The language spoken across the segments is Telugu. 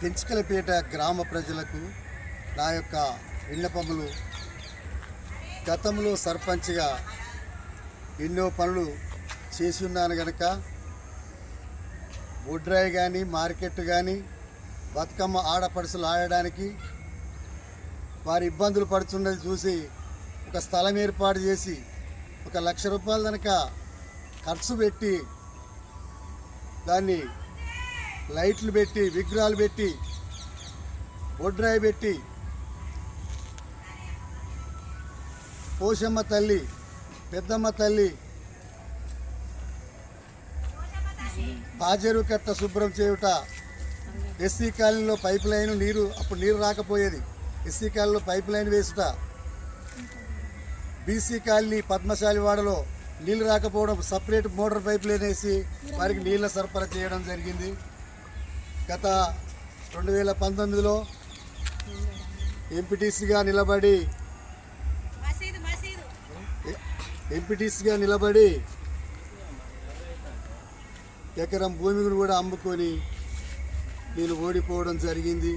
పెంచుకలపేట గ్రామ ప్రజలకు నా యొక్క విన్నపములు. గతంలో సర్పంచ్గా ఎన్నో పనులు చేసి ఉన్నాను గనక బొడ్రాయి కానీ మార్కెట్ కానీ బతుకమ్మ ఆడపడుసులు ఆడడానికి వారి ఇబ్బందులు పడుతున్నది చూసి ఒక స్థలం ఏర్పాటు చేసి ఒక లక్ష రూపాయలు కనుక ఖర్చు పెట్టి దాన్ని లైట్లు పెట్టి విగ్రహాలు పెట్టి బొడ్రాయి పెట్టి పోషమ్మ తల్లి పెద్దమ్మ తల్లి బాజరు కట్ట శుభ్రం చేయుట. ఎస్సీ కాలనీలో పైప్ లైన్ నీరు అప్పుడు నీరు రాకపోయేది. ఎస్సీ కాలనీలో పైప్ లైన్ వేసుట. బీసీ కాలనీ పద్మశాలి వాడలో నీళ్ళు రాకపోవడం సపరేట్ మోటార్ పైప్ లైన్ వేసి వారికి నీళ్ళ సరఫరా చేయడం జరిగింది. గత రెండు వేల పంతొమ్మిదిలో ఎంపీటీసీగా నిలబడి ఎంపీటీసీగా నిలబడి ఎకరం భూమిని కూడా అమ్ముకొని నేను ఓడిపోవడం జరిగింది.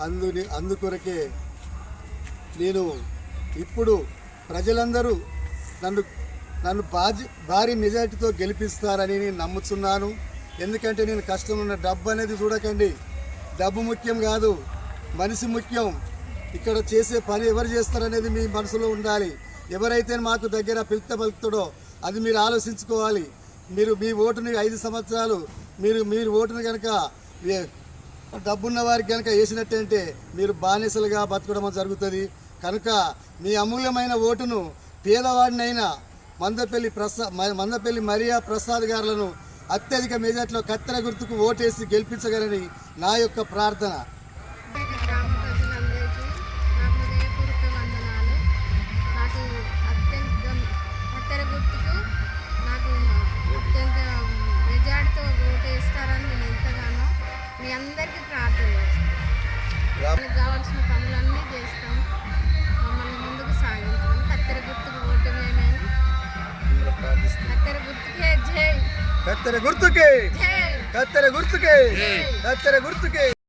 అందుని అందుకొరకే నేను ఇప్పుడు ప్రజలందరూ నన్ను నన్ను బాజి భారీ మెజార్టీతో గెలిపిస్తారని నేను నమ్ముతున్నాను ఎందుకంటే నేను కష్టం ఉన్న డబ్బు అనేది చూడకండి. డబ్బు ముఖ్యం కాదు మనిషి ముఖ్యం. ఇక్కడ చేసే పని ఎవరు చేస్తారనేది మీ మనసులో ఉండాలి. ఎవరైతే మాకు దగ్గర పిలుత పలుకుతాడో అది మీరు ఆలోచించుకోవాలి. మీరు మీ ఓటుని ఐదు సంవత్సరాలు మీరు మీరు ఓటుని కనుక డబ్బున్న వారికి కనుక వేసినట్టంటే మీరు బానిసలుగా బతకడం జరుగుతుంది. కనుక మీ అమూల్యమైన ఓటును పేదవాడినైనా మందపల్లి ప్రసా మందపల్లి మరియా ప్రసాద్ గారులను అత్యధిక మెజార్టీలో కత్తెర గుర్తుకు ఓటేసి గెలిపించగలని నా యొక్క ప్రార్థన. గ్రామ ప్రజలందరికీ నా హృదయపూర్వక వందనాలు నాకు అత్యంత కత్తెర గుర్తుకు నాకు అత్యంత మెజార్టీతో ఓటు వేస్తారని నేను ఎంతగానో మీ అందరికీ ప్రార్థన చేస్తాను మనకు కావాల్సిన పనులన్నీ చేస్తాం మమ్మల్ని ముందుకు సాగించమని కత్తెర గుర్తుకు ఓటు కత్తెర గుర్తుకే జై కత్తెర గుర్తుకే. కత్తెర గుర్తుకే. కత్తెర గుర్తుకే.